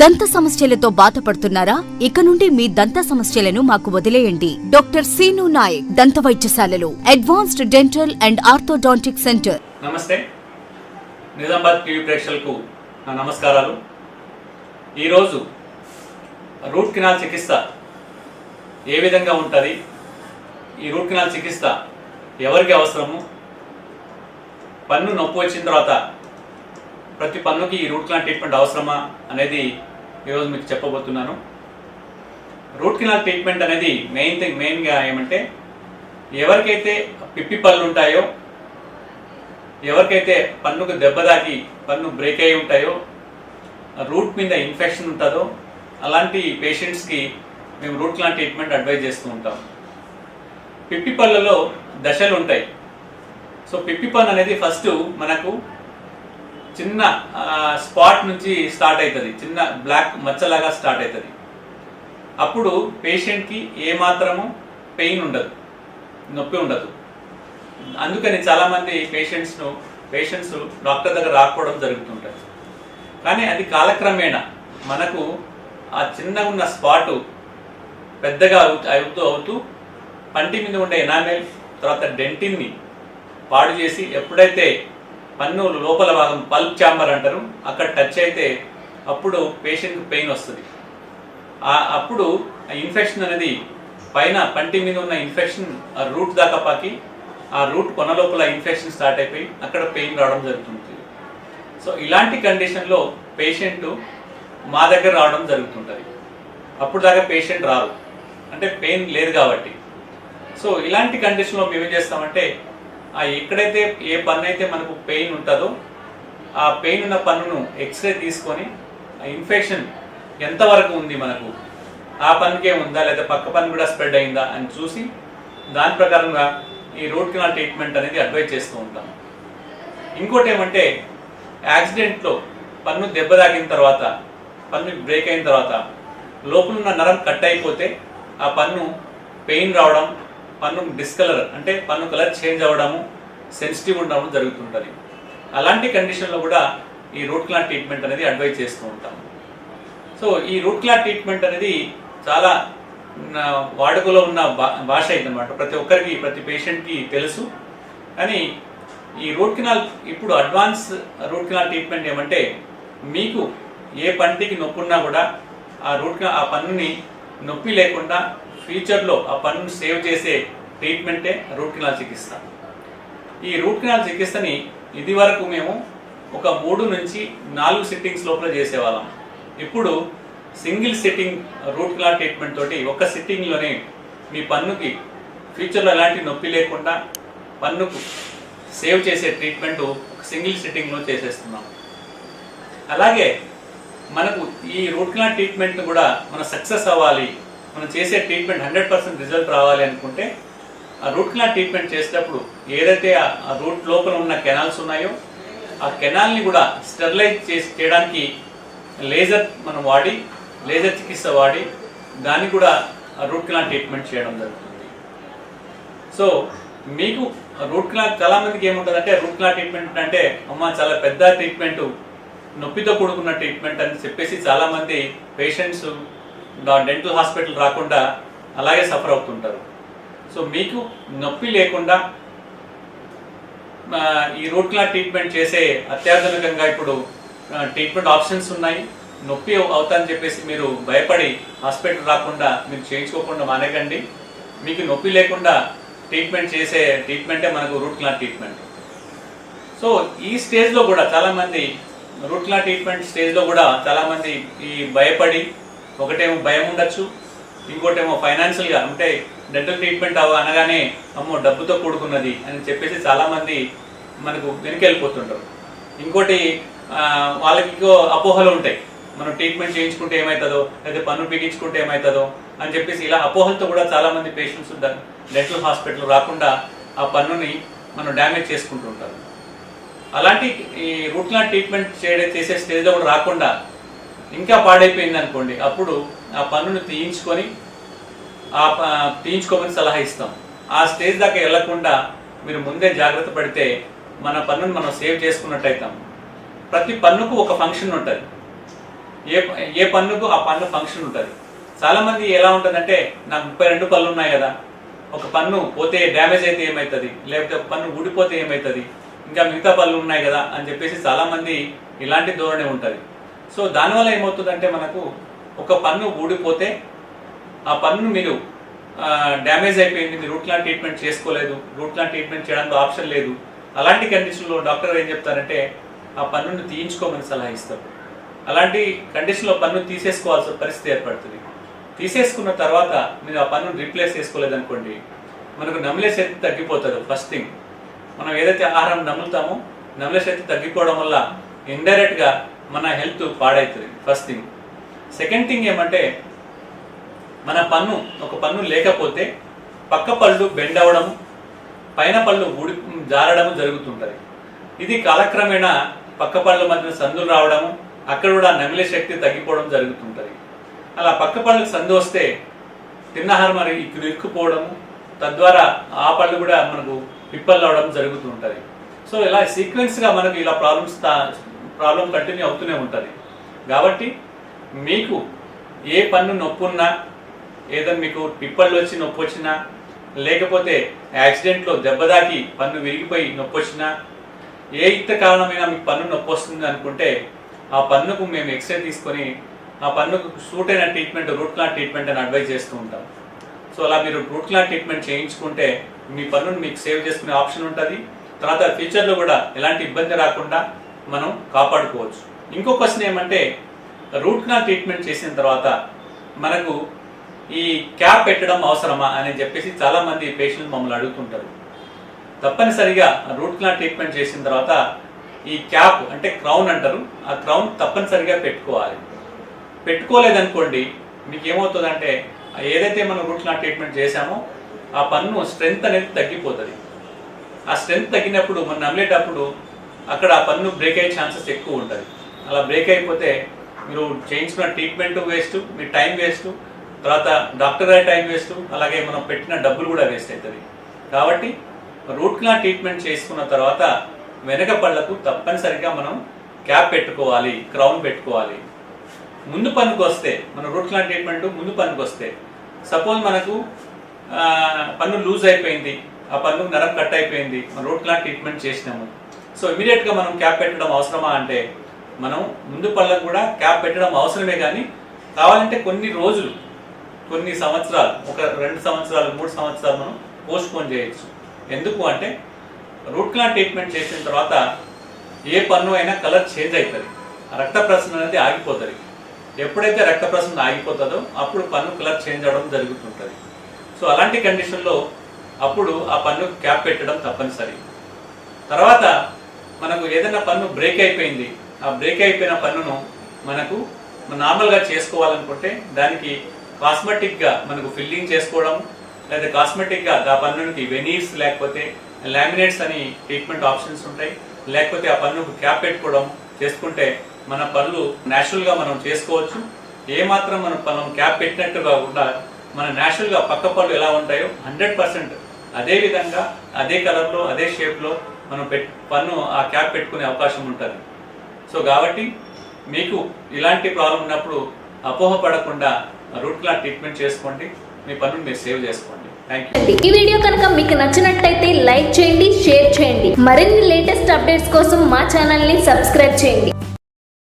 దంత సమస్యలతో బాధపడుతున్నారా? ఇక నుండి మీ దంత సమస్యలను మాకు వదిలేయండి. డాక్టర్ సీను నాయక్ దంత వైద్యశాలలు advanced dental and orthodontic centre. నమస్తే. నిజామాబాద్ టీవీ ప్రేక్షకులకు నా నమస్కారాలు. ఈరోజు రూట్ కెనాల్ చికిత్స ఏ విధంగా ఉంటుంది? ఈ రూట్ కెనాల్ చికిత్స ఎవరికి అవసరము? పన్ను నొప్పి వచ్చిన తర్వాత ప్రతి పన్నుకి ఈ రూట్ కెనాల్ ట్రీట్మెంట్ అవసరమా అనేది ఈరోజు మీకు చెప్పబోతున్నాను. రూట్ కెనాల్ ట్రీట్మెంట్ అనేది మెయిన్ థింగ్ మెయిన్గా ఏమంటే ఎవరికైతే పిప్పి పళ్ళు ఉంటాయో ఎవరికైతే పన్నుకు దెబ్బ తాకి పన్ను బ్రేక్ అయి ఉంటాయో రూట్ మీద ఇన్ఫెక్షన్ ఉంటుందో అలాంటి పేషెంట్స్కి మేము రూట్ కెనాల్ ట్రీట్మెంట్ అడ్వైజ్ చేస్తూ ఉంటాం. పిప్పి పళ్ళలో దశలు ఉంటాయి. సో పిప్పి పన్ను అనేది ఫస్ట్ మనకు చిన్న స్పాట్ నుంచి స్టార్ట్ అవుతుంది చిన్న బ్లాక్ మచ్చలాగా స్టార్ట్ అవుతుంది అప్పుడు పేషెంట్కి ఏమాత్రము పెయిన్ ఉండదు. నొప్పి ఉండదు. అందుకని చాలామంది పేషెంట్స్ను పేషెంట్స్ డాక్టర్ దగ్గర రాకపోవడం జరుగుతుంటుంది. కానీ అది కాలక్రమేణా మనకు ఆ చిన్నగా ఉన్న స్పాటు పెద్దగా అవుతూ అవుతూ పంటి మీద ఉండే ఎనామెల్ తర్వాత డెంటిన్ని పాడు చేసి ఎప్పుడైతే పన్ను లోపల భాగం పల్ప్ ఛాంబర్ అంటారు. అక్కడ టచ్ అయితే అప్పుడు పేషెంట్కి పెయిన్ వస్తుంది. అప్పుడు ఆ ఇన్ఫెక్షన్ అనేది పైన పంటి మీద ఉన్న ఇన్ఫెక్షన్ ఆ రూట్ దాకా పాకి ఆ రూట్ కొన లోపల ఇన్ఫెక్షన్ స్టార్ట్ అయిపోయి అక్కడ పెయిన్ రావడం జరుగుతుంది. సో ఇలాంటి కండిషన్లో పేషెంట్ మా దగ్గర రావడం జరుగుతుంటుంది. అప్పుడు దాకా పేషెంట్ రారు. అంటే పెయిన్ లేదు కాబట్టి. సో ఇలాంటి కండిషన్లో మేము ఏం చేస్తామంటే ఎక్కడైతే ఏ పన్ను అయితే మనకు పెయిన్ ఉంటుందో ఆ పెయిన్ ఉన్న పన్నును ఎక్స్రే తీసుకొని ఆ ఇన్ఫెక్షన్ ఎంతవరకు ఉంది మనకు? ఆ పన్నుకే ఉందా? లేదా పక్క పన్ను కూడా స్ప్రెడ్ అయిందా? అని చూసి దాని ప్రకారంగా ఈ రూట్ కెనాల్ ట్రీట్మెంట్ అనేది అడ్వైజ్ చేస్తూ ఉంటాం. ఇంకోటి ఏమంటే యాక్సిడెంట్లో పన్ను దెబ్బ తాకిన తర్వాత పన్ను బ్రేక్ అయిన తర్వాత లోపల ఉన్న నరం కట్ అయిపోతే ఆ పన్ను పెయిన్ రావడం పన్ను డిస్కలర్ అంటే పన్ను కలర్ చేంజ్ అవ్వడము సెన్సిటివ్ ఉండడం జరుగుతుంటుంది. అలాంటి కండిషన్లో కూడా ఈ రూట్ క్లాన్ ట్రీట్మెంట్ అనేది అడ్వైజ్ చేస్తూ ఉంటాము సో ఈ రూట్ క్లాన్ ట్రీట్మెంట్ అనేది చాలా వాడుకలో ఉన్న భా- భాష అయిందనమాట ప్రతి ఒక్కరికి ప్రతి పేషెంట్కి తెలుసు. కానీ ఈ రూట్ కెనాల్ ఇప్పుడు అడ్వాన్స్ రూట్ కెనాల్ ట్రీట్మెంట్ ఏమంటే మీకు ఏ పంటికి నొప్పున్నా కూడా ఆ రూట్ ఆ పన్నుని నొప్పి లేకుండా ఫ్యూచర్లో ఆ పన్నుని సేవ్ చేసే ట్రీట్మెంటే రూట్ కెనాల్ చికిత్స. ఈ రూట్ కెనాల్ చికిత్సని ఇది వరకు మేము ఒక మూడు నుంచి నాలుగు సిట్టింగ్స్ లోపల చేసేవాళ్ళం. ఇప్పుడు single sitting root canal treatment తోటి ఒక సిట్టింగ్లోనే మీ పన్నుకి ఫ్యూచర్లో ఎలాంటి నొప్పి లేకుండా పన్నుకు సేవ్ చేసే ట్రీట్మెంట్ ఒక సింగిల్ సిట్టింగ్లో చేసేస్తున్నాం. అలాగే మనకు ఈ రూట్ కెనాల్ ట్రీట్మెంట్ కూడా మన సక్సెస్ అవ్వాలి మనం చేసే ట్రీట్మెంట్ హండ్రెడ్ పర్సెంట్ రిజల్ట్ రావాలి అనుకుంటే ఆ రూట్ కెనాల్ ట్రీట్మెంట్ చేసేటప్పుడు ఏదైతే ఆ రూట్ లోపల ఉన్న కెనాల్స్ ఉన్నాయో ఆ కెనాల్ని కూడా స్టెరిలైజ్ చేసి చేయడానికి లేజర్ మనం వాడి లేజర్ చికిత్స వాడి దాన్ని కూడా ఆ రూట్ కెనాల్ ట్రీట్మెంట్ చేయడం జరుగుతుంది. సో మీకు రూట్ కెనాల్ చాలా మందికి ఏముంటుందంటే రూట్ కెనాల్ ట్రీట్మెంట్ అంటే అమ్మ చాలా పెద్ద ట్రీట్మెంట్ నొప్పితో కూడుకున్న ట్రీట్మెంట్ అని చెప్పేసి చాలామంది పేషెంట్స్ డెంటల్ హాస్పిటల్ రాకుండా అలాగే సఫర్ అవుతుంటారు. సో మీకు నొప్పి లేకుండా ఈ రూట్ కెనాల్ ట్రీట్మెంట్ చేసే అత్యాధునికంగా ఇప్పుడు ట్రీట్మెంట్ ఆప్షన్స్ ఉన్నాయి. నొప్పి అవుతాయని చెప్పేసి మీరు భయపడి హాస్పిటల్ రాకుండా మీరు చేయించుకోకుండా మానేకండి. మీకు నొప్పి లేకుండా ట్రీట్మెంట్ చేసే ట్రీట్మెంటే మనకు రూట్ కెనాల్ ట్రీట్మెంట్ సో ఈ స్టేజ్లో కూడా చాలామంది రూట్ కెనాల్ ట్రీట్మెంట్ స్టేజ్లో కూడా చాలామంది ఈ భయపడి ఒకటేమో భయం ఉండొచ్చు ఇంకోటేమో ఫైనాన్షియల్గా అంటే డెంటల్ ట్రీట్మెంట్ అవ అనగానే అమ్మో డబ్బుతో కూడుకున్నది అని చెప్పేసి చాలామంది మనకు వెనుకెళ్ళిపోతుంటారు. ఇంకోటి వాళ్ళకి అపోహలు ఉంటాయి. మనం ట్రీట్మెంట్ చేయించుకుంటే ఏమవుతుందో లేదా పన్ను బిగించుకుంటే ఏమవుతుందో అని చెప్పేసి ఇలా అపోహలతో కూడా చాలామంది పేషెంట్స్ డెంటల్ హాస్పిటల్ రాకుండా ఆ పన్నుని మనం డ్యామేజ్ చేసుకుంటుంటారు. అలాంటి ఈ రూట్ ట్రీట్మెంట్ చేయడం చేసే స్టేజ్లో కూడా రాకుండా ఇంకా పాడైపోయింది అనుకోండి అప్పుడు ఆ పన్నును తీయించుకొని ఆ ప- తీయించుకోమని సలహా ఇస్తాం. ఆ స్టేజ్ దాకా వెళ్ళకుండా మీరు ముందే జాగ్రత్త పడితే మన పన్నును మనం సేవ్ చేసుకున్నట్టు అవుతాం ప్రతి పన్నుకు ఒక ఫంక్షన్ ఉంటుంది. ఏ ఏ పన్నుకు ఆ పన్ను ఫంక్షన్ ఉంటుంది. చాలామంది ఎలా ఉంటుందంటే నాకు ముప్పై రెండు పళ్ళు ఉన్నాయి కదా ఒక పన్ను పోతే డ్యామేజ్ అయితే ఏమవుతుంది లేకపోతే ఒక పన్ను ఊడిపోతే ఏమవుతుంది ఇంకా మిగతా పళ్ళు ఉన్నాయి కదా అని చెప్పేసి చాలామంది ఇలాంటి ధోరణి ఉంటుంది. సో దానివల్ల ఏమవుతుందంటే మనకు ఒక పన్ను ఊడిపోతే ఆ పన్ను మీరు డ్యామేజ్ అయిపోయింది మీరు రూట్ లాంటి ట్రీట్మెంట్ చేసుకోలేదు రూట్ లాంటి ట్రీట్మెంట్ చేయడానికి ఆప్షన్ లేదు. అలాంటి కండిషన్లో డాక్టర్ ఏం చెప్తారంటే ఆ పన్నును తీయించుకోమని సలహా ఇస్తారు. అలాంటి కండిషన్లో పన్ను తీసేసుకోవాల్సిన పరిస్థితి ఏర్పడుతుంది. తీసేసుకున్న తర్వాత మీరు ఆ పన్నును రీప్లేస్ చేసుకోలేదనుకోండి మనకు నమిలే శక్తి తగ్గిపోతుంది ఫస్ట్ థింగ్. మనం ఏదైతే ఆహారం నములుతామో నమిలే శక్తి తగ్గిపోవడం వల్ల ఇండైరెక్ట్గా మన హెల్త్ పాడవుతుంది ఫస్ట్ థింగ్ సెకండ్ థింగ్ ఏమంటే మన పన్ను ఒక పన్ను లేకపోతే పక్క పళ్ళు బెండ్ అవ్వడము పైన పళ్ళు ఊడి జారడం జరుగుతుంటుంది. ఇది కాలక్రమేణా పక్క పళ్ళ మధ్య సందులు రావడము అక్కడ కూడా నమిలే శక్తి తగ్గిపోవడం జరుగుతుంటుంది. అలా పక్క పళ్ళకు సందు వస్తే తిన్నహారం మరి ఇక్కడ ఇరుక్కుపోవడము తద్వారా ఆ పళ్ళు కూడా మనకు పిప్పలు అవడం జరుగుతుంటుంది. సో ఇలా సీక్వెన్స్గా మనకు ఇలా ప్రాబ్లమ్స్ ప్రాబ్లం కంటిన్యూ అవుతూనే ఉంటుంది. కాబట్టి మీకు ఏ పన్ను నొప్పి ఉన్నా ఏదైనా మీకు పిప్పళ్ళు వచ్చి నొప్పి వచ్చినా లేకపోతే యాక్సిడెంట్లో దెబ్బదాకి పన్ను విరిగిపోయి నొప్పి వచ్చినా ఏ ఇతర కారణమైనా మీకు పన్ను నొప్పి వస్తుంది అనుకుంటే ఆ పన్నుకు మేము ఎక్స్రే తీసుకొని ఆ పన్నుకు సూట్ అయిన ట్రీట్మెంట్ రూట్ క్లాన్ ట్రీట్మెంట్ అని అడ్వైజ్ చేస్తూ ఉంటాం. సో అలా మీరు రూట్ క్లాన్ ట్రీట్మెంట్ చేయించుకుంటే మీ పన్నును మీకు సేవ్ చేసుకునే ఆప్షన్ ఉంటుంది. తర్వాత ఫ్యూచర్లో కూడా ఎలాంటి ఇబ్బంది రాకుండా మనం కాపాడుకోవచ్చు. ఇంకో క్వశ్చన్ ఏమంటే రూట్ కెనాల్ ట్రీట్మెంట్ చేసిన తర్వాత మనకు ఈ క్యాప్ పెట్టడం అవసరమా అని చెప్పేసి చాలామంది పేషెంట్ పేషెంట్లు మమ్మల్ని అడుగుతుంటారు. తప్పనిసరిగా రూట్ కెనాల్ ట్రీట్మెంట్ చేసిన తర్వాత ఈ క్యాప్ అంటే క్రౌన్ అంటారు ఆ క్రౌన్ తప్పనిసరిగా పెట్టుకోవాలి. పెట్టుకోలేదనుకోండి మీకు ఏమవుతుందంటే ఏదైతే మనం రూట్ కెనాల్ ట్రీట్మెంట్ చేశామో ఆ పన్ను స్ట్రెంగ్త్ అనేది తగ్గిపోతుంది. ఆ స్ట్రెంగ్త్ తగ్గినప్పుడు మనం నమ్మేటప్పుడు అక్కడ ఆ పన్ను బ్రేక్ అయ్యే ఛాన్సెస్ ఎక్కువ ఉంటుంది. అలా బ్రేక్ అయిపోతే మీరు చేయించుకున్న ట్రీట్మెంట్ వేస్ట్ మీ టైం వేస్ట్ తర్వాత డాక్టర్ గారి టైం వేస్ట్ అలాగే మనం పెట్టిన డబ్బులు కూడా వేస్ట్ అవుతుంది కాబట్టి రూట్ కెనాల్ ట్రీట్మెంట్ చేసుకున్న తర్వాత వెనక పళ్ళకు తప్పనిసరిగా మనం క్యాప్ పెట్టుకోవాలి క్రౌన్ పెట్టుకోవాలి. ముందు పనికి వస్తే మన రూట్ కెనాల్ ట్రీట్మెంట్ ముందు పనికి వస్తే సపోజ్ మనకు పన్ను లూజ్ అయిపోయింది ఆ పన్ను నరం కట్ అయిపోయింది మన రూట్ కెనాల్ ట్రీట్మెంట్ చేసినాము. సో ఇమీడియట్గా మనం క్యాప్ పెట్టడం అవసరమా అంటే మనం ముందు పళ్ళకు కూడా క్యాప్ పెట్టడం అవసరమే కానీ కావాలంటే కొన్ని రోజులు కొన్ని సంవత్సరాలు ఒక రెండు సంవత్సరాలు మూడు సంవత్సరాలు మనం పోస్ట్పోన్ చేయొచ్చు. ఎందుకు అంటే రూట్ కెనాల్ ట్రీట్మెంట్ చేసిన తర్వాత ఏ పన్ను అయినా కలర్ చేంజ్ అవుతుంది ఆ రక్త ప్రసరణ అనేది ఆగిపోతుంది. ఎప్పుడైతే రక్త ప్రసరణ ఆగిపోతుందో అప్పుడు పన్ను కలర్ చేంజ్ అవడం జరుగుతుంటుంది. సో అలాంటి కండిషన్లో అప్పుడు ఆ పన్ను క్యాప్ పెట్టడం తప్పనిసరి. తర్వాత మనకు ఏదైనా పన్ను బ్రేక్ అయిపోయింది. ఆ బ్రేక్ అయిపోయిన పన్నును మనకు నార్మల్గా చేసుకోవాలనుకుంటే దానికి కాస్మెటిక్గా మనకు ఫిల్లింగ్ చేసుకోవడం లేదా కాస్మెటిక్గా ఆ పన్నుకి వెనీర్స్ లేకపోతే లామినేట్స్ అని ట్రీట్మెంట్ ఆప్షన్స్ ఉంటాయి. లేకపోతే ఆ పన్నుకు క్యాప్ పెట్టుకోవడం చేసుకుంటే మన పళ్ళు న్యాచురల్గా మనం చేసుకోవచ్చు. ఏమాత్రం మనం మనం క్యాప్ పెట్టినట్టు కాకుండా మన న్యాచురల్గా పక్క పళ్ళు ఎలా ఉంటాయో హండ్రెడ్ పర్సెంట్ అదే విధంగా అదే కలర్లో అదే షేప్లో మనం పెట్ పన్ను ఆ క్యాప్ పెట్టుకునే అవకాశం ఉంటుంది. సో కాబట్టి మీకు ఇలాంటి ప్రాబ్లం ఉన్నప్పుడు అపోహ పడకుండా రూట్ క్లాట్ ట్రీట్మెంట్ చేసుకోండి మీ పన్నును మీరు సేవ్ చేసుకోండి. ఈ వీడియో కనుక మీకు నచ్చినట్టయితే లైక్ చేయండి షేర్ చేయండి. మరిన్ని లేటెస్ట్ అప్డేట్స్ కోసం మా ఛానల్ని సబ్స్క్రైబ్ చేయండి.